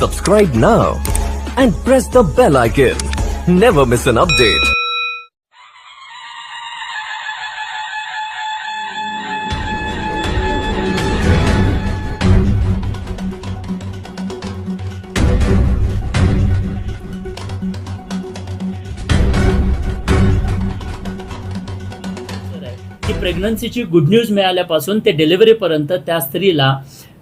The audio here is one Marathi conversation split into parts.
Subscribe now and press the bell icon. Never miss an update. की प्रेग्नन्सीची गुड न्यूज मिळाल्यापासून ते डिलिव्हरीपर्यंत त्या स्त्रीला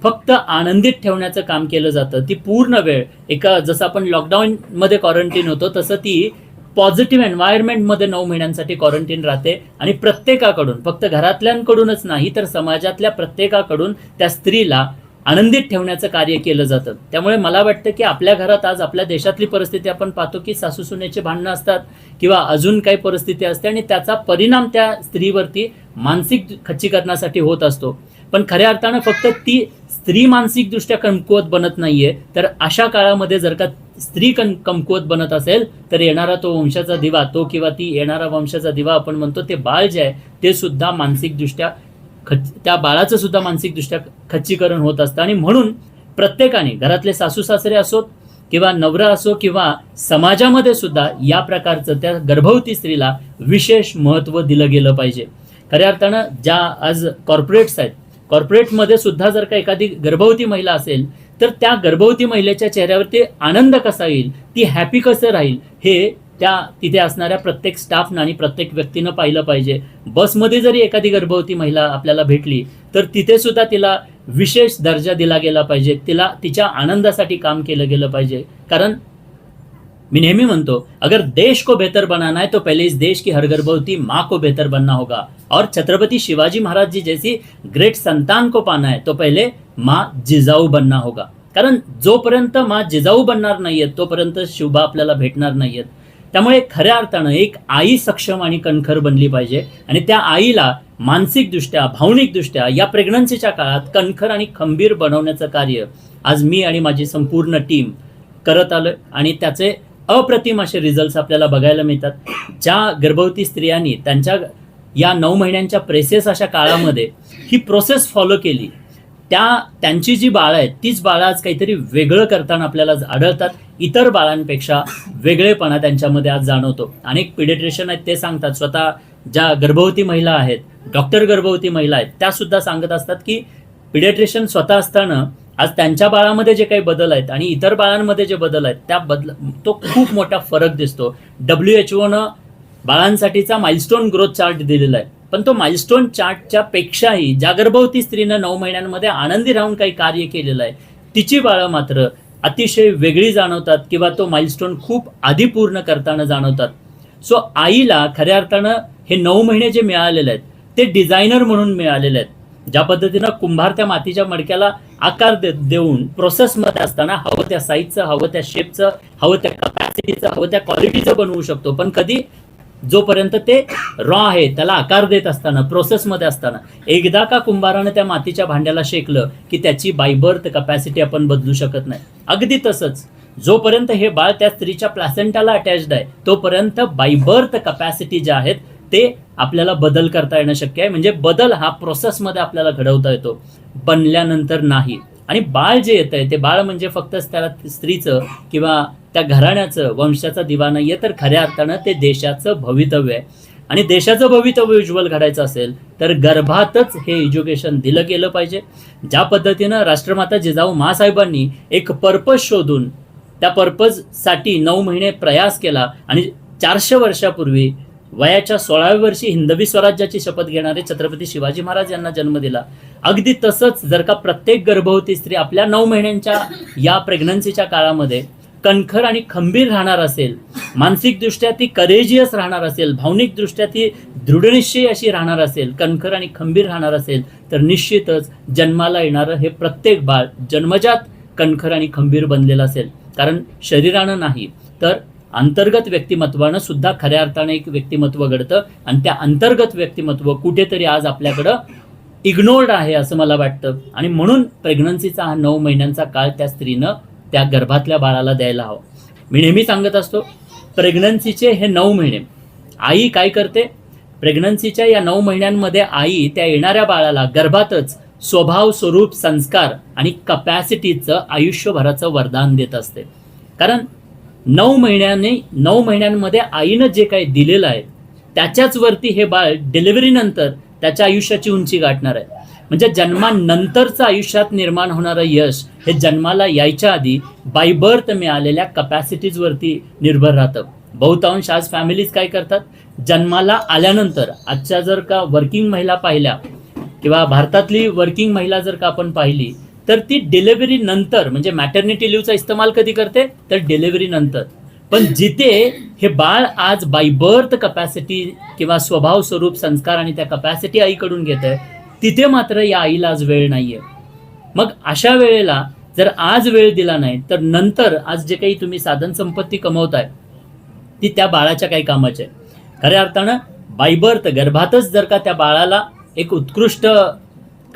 फक्त आनंदित ठेवण्याचं काम केलं जातं. ती पूर्ण वेळ एका जसं आपण लॉकडाऊनमध्ये क्वारंटीन होतो तसं ती पॉझिटिव्ह एन्व्हायरमेंटमध्ये नऊ महिन्यांसाठी क्वारंटीन राहते. आणि प्रत्येकाकडून फक्त घरातल्यांकडूनच नाही तर समाजातल्या प्रत्येकाकडून त्या स्त्रीला आनंदित ठेवण्याचं कार्य केलं जातं. त्यामुळे मला वाटतं की आपल्या घरात आज आपल्या देशातली परिस्थिती आपण पाहतो की सासू सुनेचे भांडणं असतात किंवा अजून काही परिस्थिती असते आणि त्याचा परिणाम त्या स्त्रीवरती मानसिक खच्चीकरणासाठी होत असतो. पण खऱ्या अर्थानं फक्त ती स्त्री मानसिकदृष्ट्या कमकुवत बनत नाहीये. तर अशा काळामध्ये जर का स्त्री कम कमकुवत बनत असेल तर येणारा तो वंशाचा दिवा तो किंवा ती येणारा वंशाचा दिवा आपण म्हणतो ते बाळ जे आहे ते सुद्धा मानसिकदृष्ट्या खच त्या बाळाचं सुद्धा मानसिकदृष्ट्या खच्चीकरण होत असतं. आणि म्हणून प्रत्येकाने घरातले सासू सासरे असोत किंवा नवरा असो किंवा समाजामध्ये सुद्धा या प्रकारचं त्या गर्भवती स्त्रीला विशेष महत्त्व दिलं गेलं पाहिजे. खऱ्या अर्थानं ज्या आज कॉर्पोरेट्स आहेत कॉर्पोरेटमध्ये सुद्धा जर का एखादी गर्भवती महिला असेल तर त्या गर्भवती महिलेच्या चेहऱ्यावरती आनंद कसा येईल? ती हॅपी कसं राहील? हे त्या तिथे असणाऱ्या प्रत्येक स्टाफनं आणि प्रत्येक व्यक्तीनं पाहिलं पाहिजे. बसमध्ये जरी एखादी गर्भवती महिला आपल्याला भेटली तर तिथे सुद्धा तिला विशेष दर्जा दिला गेला पाहिजे. तिला तिच्या आनंदासाठी काम केलं गेलं पाहिजे. कारण मैं नेहमी म्हणतो अगर देश को बेहतर बनाना है तो पहले इस देश की हर गर्भवती माँ को बेहतर बनना होगा। और छत्रपति शिवाजी महाराज जी जैसी ग्रेट संतान को पाना है तो पहले माँ जिजाऊ बनना होगा। कारण जोपर्यंत माँ जिजाऊ बनणार नाहीयेत तोपर्यंत शिवबा आपल्याला भेटणार नाहीयेत त्यामुळे खऱ्या अर्थानं एक आई सक्षम आणि कणखर बनली पाहिजे आणि त्या आईला मानसिकदृष्ट्या भावनिकदृष्ट्या या प्रेग्नन्सीच्या काळात कणखर आणि खंबीर बनवण्याचं कार्य आज मी आणि माझी संपूर्ण टीम करत आलोय आणि त्याचे अप्रतिम असे रिझल्ट्स आपल्याला बघायला मिळतात. ज्या गर्भवती स्त्रियांनी त्यांच्या या नऊ महिन्यांच्या प्रेसेस अशा काळामध्ये ही प्रोसेस फॉलो केली त्या त्यांची जी बाळं आहेत तीच बाळं आज काहीतरी वेगळं करताना आपल्याला आढळतात. इतर बाळांपेक्षा वेगळेपणा त्यांच्यामध्ये आज जाणवतो. अनेक पिडेट्रेशन आहेत ते सांगतात स्वतः ज्या गर्भवती महिला आहेत डॉक्टर गर्भवती महिला आहेत त्या सुद्धा सांगत असतात की पिडेट्रेशन स्वतः असताना आज त्यांच्या बाळामध्ये जे काही बदल आहेत आणि इतर बाळांमध्ये जे बदल आहेत त्या बदल तो खूप मोठा फरक दिसतो. डब्ल्यू एच ओनं बाळांसाठीचा माइलस्टोन ग्रोथ चार्ट दिलेला आहे. पण तो माइलस्टोन चार्टच्या पेक्षाही ज्या गर्भवती स्त्रीनं नऊ महिन्यांमध्ये आनंदी राहून काही कार्य केलेलं आहे. तिची बाळं मात्र अतिशय वेगळी जाणवतात किंवा तो माइलस्टोन खूप आधी पूर्ण करताना जाणवतात. सो आईला खऱ्या अर्थानं हे नऊ महिने जे मिळालेले आहेत ते डिझायनर म्हणून मिळालेले आहेत. ज्या पद्धतीनं कुंभार त्या मातीच्या मडक्याला आकार दे देऊन प्रोसेसमध्ये असताना हवं त्या साईजचं हवं त्या शेपचं हवं त्या कपॅसिटीचं हवं त्या क्वालिटीचं बनवू शकतो. पण कधी जोपर्यंत ते रॉ आहे त्याला आकार देत असताना प्रोसेसमध्ये असताना एकदा का कुंभारानं त्या मातीच्या भांड्याला शेकलं की त्याची बायबर्थ कपॅसिटी आपण बदलू शकत नाही. अगदी तसंच जोपर्यंत हे बाळ त्या स्त्रीच्या प्लॅसेंटाला अटॅच्ड आहे तोपर्यंत बायबर्थ कपॅसिटी ज्या आहेत ते आपल्याला बदल करता येणं शक्य आहे. म्हणजे बदल हा प्रोसेसमध्ये आपल्याला घडवता येतो. बनल्यानंतर नाही. आणि बाळ जे येत आहे ते बाळ म्हणजे फक्त त्याला स्त्रीचं किंवा त्या घराण्याचं वंशाचा दिवा नाही आहे तर खऱ्या अर्थानं ते देशाचं भवितव्य आहे. आणि देशाचं भवितव्य उज्ज्वल घडायचं असेल तर गर्भातच हे एज्युकेशन दिलं गेलं पाहिजे. ज्या पद्धतीनं राष्ट्रमाता जिजाऊ महासाहेबांनी एक पर्पज शोधून त्या पर्पजसाठी नऊ महिने प्रयास केला आणि चारशे वर्षापूर्वी वयाच्या सोळाव्या वर्षी हिंदवी स्वराज्याची शपथ घेणारे छत्रपती शिवाजी महाराज यांना जन्म दिला. अगदी तसंच जर का प्रत्येक गर्भवती स्त्री आपल्या नऊ महिन्यांच्या या प्रेग्नन्सीच्या काळामध्ये कणखर आणि खंबीर राहणार असेल मानसिकदृष्ट्या ती करेजियस राहणार असेल भावनिकदृष्ट्या ती दृढनिश्चयी अशी राहणार असेल कणखर आणि खंबीर राहणार असेल तर निश्चितच जन्माला येणारं हे प्रत्येक बाळ जन्मजात कणखर आणि खंबीर बनलेलं असेल. कारण शरीरानं नाही तर अंतर्गत व्यक्तिमत्वानं सुद्धा खऱ्या अर्थानं एक व्यक्तिमत्व घडतं. आणि त्या अंतर्गत व्यक्तिमत्व कुठेतरी आज आपल्याकडं इग्नोर्ड आहे असं मला वाटतं. आणि म्हणून प्रेग्नन्सीचा हा नऊ महिन्यांचा काळ त्या स्त्रीनं त्या गर्भातल्या बाळाला द्यायला हवा. मी नेहमी सांगत असतो प्रेग्नन्सीचे हे नऊ महिने. आई काय करते? प्रेग्नन्सीच्या या नऊ महिन्यांमध्ये आई त्या येणाऱ्या बाळाला गर्भातच स्वभाव स्वरूप संस्कार आणि कपॅसिटीचं आयुष्यभराचं वरदान देत असते. कारण नऊ महिन्याने नऊ महिन्यांमध्ये आईनं जे काही दिलेलं आहे त्याच्याच वरती हे बाळ डिलिव्हरीनंतर त्याच्या आयुष्याची उंची गाठणार आहे. म्हणजे जन्मानंतरचं आयुष्यात निर्माण होणारं यश हे जन्माला यायच्या आधी बाय बर्थ मिळालेल्या कपॅसिटीजवरती निर्भर राहतं. बहुतांश आज फॅमिलीज काय करतात? जन्माला आल्यानंतर आजच्या जर का वर्किंग महिला पाहिल्या किंवा भारतातली वर्किंग महिला जर का आपण पाहिली तर ती डिलिव्हरी नंतर म्हणजे मॅटर्निटी लिव्हचा इस्तेमाल कधी करते? तर डिलिव्हरी नंतर. पण जिथे हे बाळ आज बाय बर्थ कपॅसिटी किंवा स्वभाव स्वरूप संस्कार आणि त्या कपॅसिटी आईकडून घेत आहे तिथे मात्र या आईला आज वेळ नाहीये. मग अशा वेळेला जर आज वेळ दिला नाही तर नंतर आज जे काही तुम्ही साधन संपत्ती कमवताय ती त्या बाळाच्या काही कामाची आहे. खऱ्या अर्थानं बायबर्थ गर्भातच जर का त्या बाळाला एक उत्कृष्ट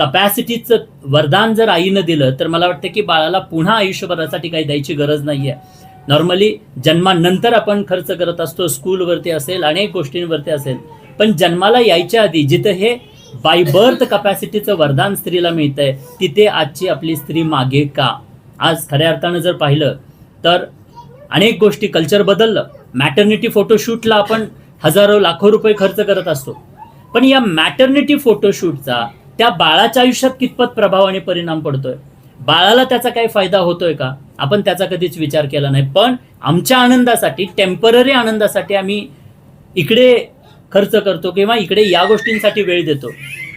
कपॅसिटीचं वरदान जर आईनं दिलं तर मला वाटतं की बाळाला पुन्हा आयुष्यभरासाठी काही द्यायची गरज नाही आहे नॉर्मली जन्मानंतर आपण खर्च करत असतो स्कूलवरती असेल अनेक गोष्टींवरती असेल. पण जन्माला यायच्या आधी जिथं हे बाय बर्थ कपॅसिटीचं वरदान स्त्रीला मिळतंय तिथे आजची आपली स्त्री मागे का? आज खऱ्या अर्थानं जर पाहिलं तर अनेक गोष्टी कल्चर बदललं. मॅटर्निटी फोटोशूटला आपण हजारो लाखो रुपये खर्च करत असतो. पण या मॅटर्निटी फोटोशूटचा त्या बाळाच्या आयुष्यात कितपत प्रभाव आणि परिणाम पडतोय? बाळाला त्याचा काही फायदा होतोय का? आपण त्याचा कधीच विचार केला नाही. पण आमच्या आनंदासाठी टेंपररी आनंदासाठी आम्ही इकडे खर्च करतो किंवा इकडे या गोष्टींसाठी वेळ देतो.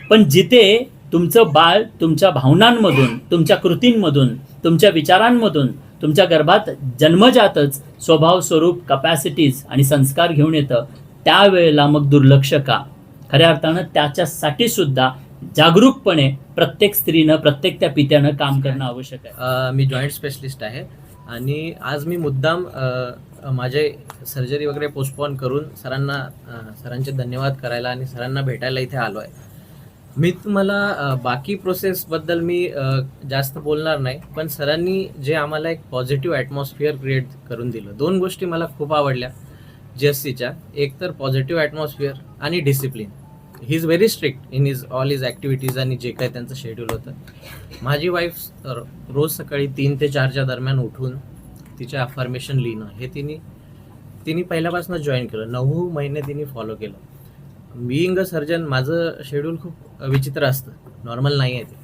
पण जिथे तुमचं बाळ तुमच्या भावनांमधून तुमच्या कृतींमधून तुमच्या विचारांमधून तुमच्या गर्भात जन्मजातच स्वभाव स्वरूप कपॅसिटीज आणि संस्कार घेऊन येतं त्यावेळेला मग दुर्लक्ष का? खऱ्या अर्थानं त्याच्यासाठी सुद्धा जागरूकपणे प्रत्येक स्त्रीनं प्रत्येक त्या पित्यानं काम करणं आवश्यक आहे. मी जॉईंट स्पेशलिस्ट आहे आणि आज मी मुद्दाम माझे सर्जरी वगैरे पोस्टपोन करून सरांना सरांचे धन्यवाद करायला आणि सरांना भेटायला इथे आलो आहे मी तुम्हाला बाकी प्रोसेसबद्दल मी जास्त बोलणार नाही पण सरांनी जे आम्हाला एक पॉझिटिव्ह ॲटमॉस्फिअर क्रिएट करून दिलं. दोन गोष्टी मला खूप आवडल्या जी एस सीच्या एक तर पॉझिटिव्ह ॲटमॉस्फिअर आणि discipline he is very strict in is all is activities आणि जे काय त्यांचं शेड्यूल होतं. माझी वाईफ रोज सकाळी तीन ते चारच्या दरम्यान उठून तिचे अफर्मेशन लिहिणं हे तिने तिने पहिल्यापासून जॉईन केलं. नऊ महिने तिने फॉलो केलं. बिईंग अ सर्जन माझं शेड्यूल खूप विचित्र असतं. नॉर्मल नाही आहे ते.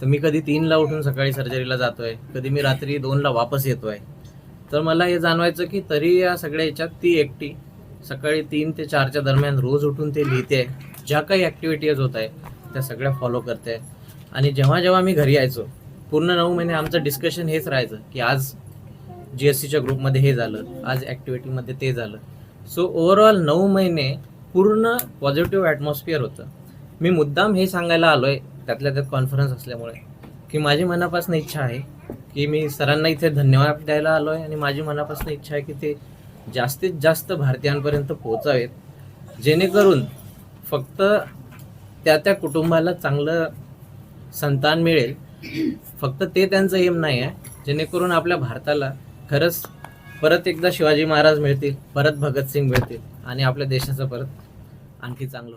तर मी कधी तीनला उठून सकाळी सर्जरीला जातो आहे कधी मी रात्री दोनला वापस येतो आहे तर मला हे जाणवायचं की तरी या सगळ्या याच्यात ती एकटी सकाळी तीन ते चारच्या दरम्यान रोज उठून ते लिहिते. ज्या काही ॲक्टिव्हिटीज होत आहे त्या सगळ्या फॉलो करते. आणि जेव्हा जेव्हा मी घरी यायचो पूर्ण नऊ महिने आमचं डिस्कशन हेच राहायचं की आज जी एस सीच्या ग्रुपमध्ये हे झालं आज ॲक्टिव्हिटीमध्ये ते झालं. सो ओव्हरऑल नऊ महिने पूर्ण पॉझिटिव्ह ॲटमॉस्फिअर होतं. मी मुद्दाम हे सांगायला आलो आहे त्यातल्या त्यात कॉन्फरन्स असल्यामुळे की माझी मनापासून इच्छा आहे की मी सरांना इथे धन्यवाद द्यायला आलो आहे आणि माझी मनापासून इच्छा आहे की ते जास्तीत जास्त भारतीयांपर्यंत पोहोचावेत जेणेकरून फक्त त्या त्या कुटुंबाला चांगलं संतान मिळेल. फक्त ते त्यांचं एम नाही आहे जेणेकरून आपल्या भारताला खरंच परत एकदा शिवाजी महाराज मिळतील परत भगतसिंग मिळतील आणि आपल्या देशाचं परत आणखी चांगलं